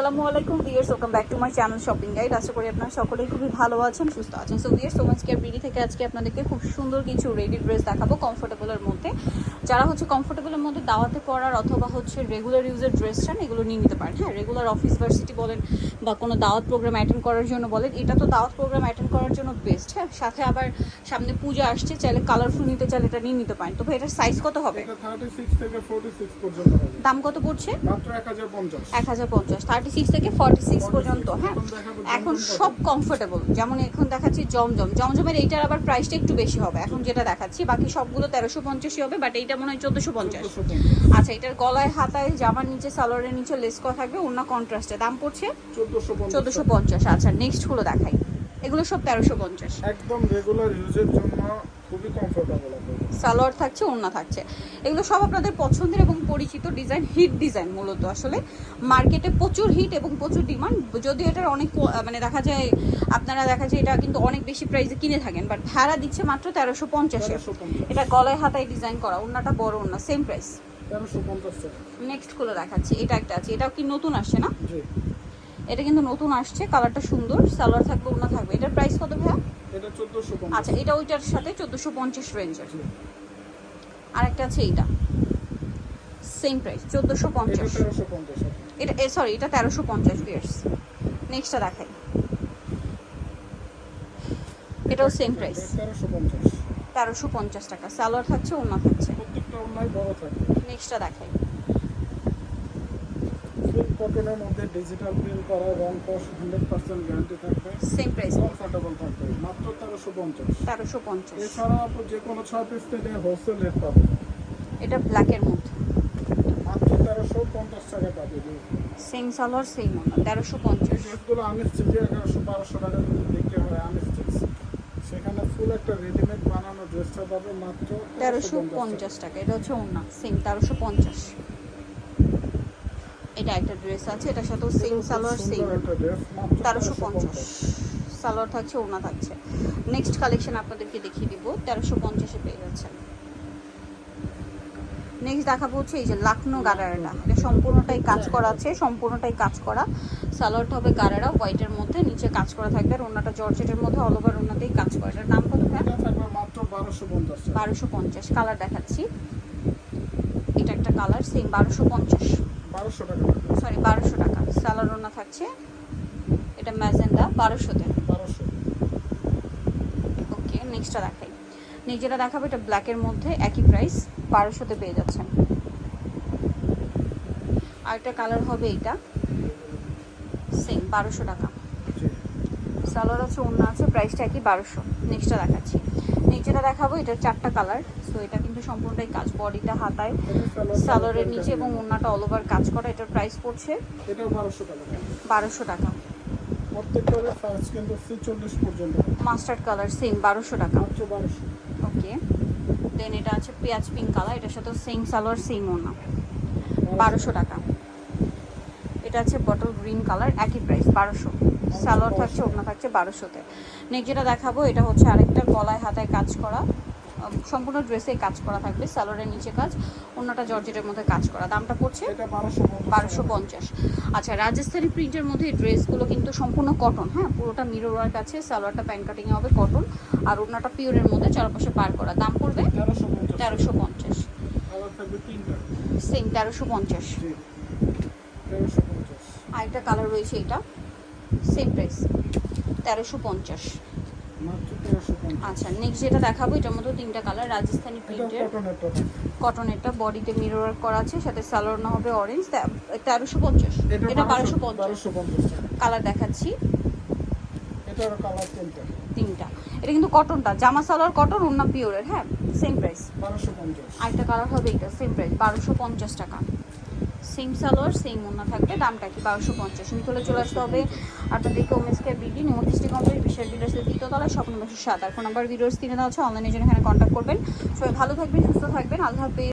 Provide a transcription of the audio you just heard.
আসসালামু আলাইকুম viewers welcome back to my channel shopping guide আশা করি আপনারা সকলেই খুবই ভালো আছেন, সুস্থ আছেন। সো ভিয়ার্স সোমান্স কেয়ার বিডি থেকে আজকে আপনাদেরকে খুব সুন্দর কিছু রেডি ড্রেস দেখাবো কমফোর্টেবলের মধ্যে। যারা হচ্ছে কমফোর্টেবলের মধ্যে দাওয়াতে পড়ার অথবা হচ্ছে রেগুলার ইউজের ড্রেস চান এগুলো নিয়ে নিতে পারেন। হ্যাঁ রেগুলার অফিস ভার্সিটি বলেন বা কোনো দাওয়াত প্রোগ্রাম অ্যাটেন্ড করার জন্য বলেন এটা তো দাওয়াত প্রোগ্রাম অ্যাটেন্ড করার জন্য বেস্ট হ্যাঁ সাথে আবার সামনে পূজা আসছে চাইলে কালারফুল নিতে চাইলে এটা নিয়ে নিতে পারেন। তো ভাই এটার সাইজ কত হবে? এটা 36 থেকে 46 পর্যন্ত দাম কত পড়ছে? এক হাজার পঞ্চাশ। থার্টি সিক্স থেকে ফর্টি সিক্স পর্যন্ত হ্যাঁ। এখন সব কমফোর্টেবল যেমন এখন দেখাচ্ছি জমজম। জমজমের এইটার আবার প্রাইসটা একটু বেশি হবে এখন যেটা দেখাচ্ছি। বাকি সবগুলো তেরোশো পঞ্চাশই হবে বাট এইটা মনে হয় চোদ্দোশো পঞ্চাশ। আচ্ছা এটার গলায় হাতায় জামার নিচে সালোয়ারের নিচে লেস করা থাকবে। অন্য কন্ট্রাস্টে দাম পড়ছে 1450 চোদ্দোশো পঞ্চাশ। আচ্ছা নেক্সটগুলো দেখাই। এগুলো সব তেরোশো পঞ্চাশ। একদম রেগুলার ইউজের জন্য খুবই কমফোর্টেবল সালোয়ার থাকছে ওড়না থাকছে। এগুলো সব আপনাদের পছন্দের এবং পরিচিত ডিজাইন হিট ডিজাইন মূলত আসলে। মার্কেটে প্রচুর হিট এবং প্রচুর ডিমান্ড যদিও এটার অনেক মানে দেখা যায় আপনারা দেখা যায় এটা কিন্তু অনেক বেশি প্রাইসে কিনে থাকেন বাট ভাড়া দিচ্ছে মাত্র তেরোশো পঞ্চাশে। 1350 এটা গলায় হাতায় ডিজাইন করা ওড়নাটা বড় ওড়না সেম প্রাইস নেক্সটগুলো দেখাচ্ছি এটা একটা আছে এটাও কি নতুন আসছে না? এটা কিন্তু নতুন আসছে কালারটা সুন্দর সালোয়ার থাকবে ওড়না থাকবে। এটার প্রাইস কত ভাইয়া এটা 1450 আচ্ছা এটা ওইটার সাথে চোদ্দোশো পঞ্চাশ রেঞ্জের। জি আরেকটা আছে এইটা সেম প্রাইস চোদ্দোশো পঞ্চাশ। 1350 টাকা এটা সরি এটা তেরোশো পঞ্চাশ বিয়ার্স নেক্সটটা দেখাই। এটাও সেম প্রাইস 1350 তেরোশো পঞ্চাশ। টাকা। সালোয়ার থাকছে ওনা থাকছে। নেক্সটটা দেখাই। ফুল কটনের মধ্যে ডিজিটাল প্রিন্ট করা রং কস 100% গ্যারান্টি থাকবে। সেম প্রাইস কমফোর্টেবল থাকবে। মাত্র 1350 তেরোশো পঞ্চাশ। এছাড়া আপনি যে কোনো ছয় পিস থেকে হোলসেল রেট পাবেন। এটা ব্ল্যাকের মধ্যে। মাত্র তেরোশো পঞ্চাশ টাকা পাবে। সেম সালোয়ার সেম তেরোশো পঞ্চাশ। ড্রেসগুলো আনস্টিচ এগারোশো বারোশো টাকা বিক্রি হয় আনস্টিচ সেখানে ফুল একটা রেডিমেড বানানো ড্রেসটা পাবে মাত্র তেরোশো পঞ্চাশ টাকা। এটা হচ্ছে ওনা সেম তেরোশো পঞ্চাশ। এটা একটা ড্রেস আছে এটার সাথেও সেম সালোয়ার সেম তেরোশো পঞ্চাশ। সালোয়ার থাকছে ওনা থাকছে। নেক্সট কালেকশন আপনাদেরকে দেখিয়ে দিব তেরোশো পঞ্চাশে পেয়ে যাচ্ছেন। নেক্সট দেখাবো হচ্ছে এই যে লাকনো গারারাটা। এটা সম্পূর্ণটাই কাজ করা আছে সম্পূর্ণটাই কাজ করা। সালোয়ারটা হবে গারারা হোয়াইটের মধ্যে নিচে কাজ করা থাকবে আর ওনাটা জর্জেটের মধ্যে অল ওভার ওনাতেই কাজ করা। এটার নাম কত বারোশো বারোশো পঞ্চাশ। কালার দেখাচ্ছি। এটা একটা কালার সেম বারোশো পঞ্চাশ। বারোশো টাকা সরি বারোশো টাকা। সালোয়ার ওনা থাকছে। এটা ম্যাজেন্ডা বারোশোতে। বারোশো। ওকে নেক্সটটা দেখাই। নেক্সট যেটা দেখাবো এটা ব্ল্যাকের মধ্যে একই প্রাইস বারোশোতে পেয়ে যাচ্ছেন। আরেকটা কালার হবে এইটা সেম বারোশো টাকা। সালোয়ার আছে অন্য আছে প্রাইসটা একই বারোশো। নেক্সটটা দেখাচ্ছি। যেটা দেখাবো এটার চারটা কালার সো এটা কিন্তু সম্পূর্ণটাই কাজ বডিটা হাতায় সালোয়ারের নিচে এবং ওন্নাটা অল ওভার কাজ করা এটার প্রাইস পড়ছে বারোশো টাকা। মাস্টার্ড কালার সেম বারোশো টাকা। ওকে দেন এটা আছে পেঁয়াজ পিঙ্ক কালার এটার সাথে সেম সালোয়ার সেম ওনা বারোশো। টাকা। এটা আছে বটল গ্রিন কালার একই প্রাইস বারোশো। সালোয়ার থাকছে ওড়না থাকছে বারোশোতে। নেক্সট যেটা দেখাবো এটা হচ্ছে আরেকটা গলায় হাতায় কাজ করা। সম্পূর্ণ ড্রেসে কাজ করা থাকবে সালোয়ারের নিচে কাজ অন্যটা জর্জেটের মধ্যে কাজ করা। দামটা পড়ছে এটা বারোশো পঞ্চাশ। আচ্ছা রাজস্থানি প্রিন্টের মধ্যে ড্রেসগুলো কিন্তু সম্পূর্ণ কটন হ্যাঁ? পুরোটা মিরর ওয়ার্ক আছে সালোয়ারটা প্যান্ট কাটিং হবে কটন আর ওড়নাটা পিওরের মধ্যে চারপাশে পার করা। দাম পড়বে? তেরোশো পঞ্চাশ। সেম তেরোশো পঞ্চাশ। আরেকটা কালার রয়েছে এটা। সেম প্রাইস তেরোশো পঞ্চাশ। আচ্ছা নেক্সট যেটা দেখাবো এটার মধ্যে তিনটা কালার রাজস্থানি প্রিন্টের কটনের কটনেরটা বডিতে মিরর করা আছে সাথে সালোয়ার না হবে অরেঞ্জ তেরোশো পঞ্চাশ। এটা বারোশো পঞ্চাশ। কালার দেখাচ্ছি। তিনটা। এটা কিন্তু কটনটা জামা সালোয়ার কটন অন্য পিওরের হ্যাঁ সেম প্রাইস বারোশো পঞ্চাশ। আরেকটা কালার হবে এটা সেম প্রাইস বারোশো পঞ্চাশ টাকা। সেম সালোয়ার সেম ওনা থাকবে, দামটা কি? বারোশো পঞ্চাশ। নিতলে চলে আসতে হবে আপনাদেরকে ওমেন্সকে বিডি নিমন্ত্রিত কোম্পানি বিশাল ডিলার্সের তৃতীয়তলায় স্বপ্ন বছর সাত। আর ফোন নাম্বার ভিডিওস কিনে দেওয়া আছে অনলাইনের জন্য এখানে কন্ট্যাক্ট করবেন। সবাই ভালো থাকবেন, সুস্থ থাকবেন। আল্লাহ হাফেজ।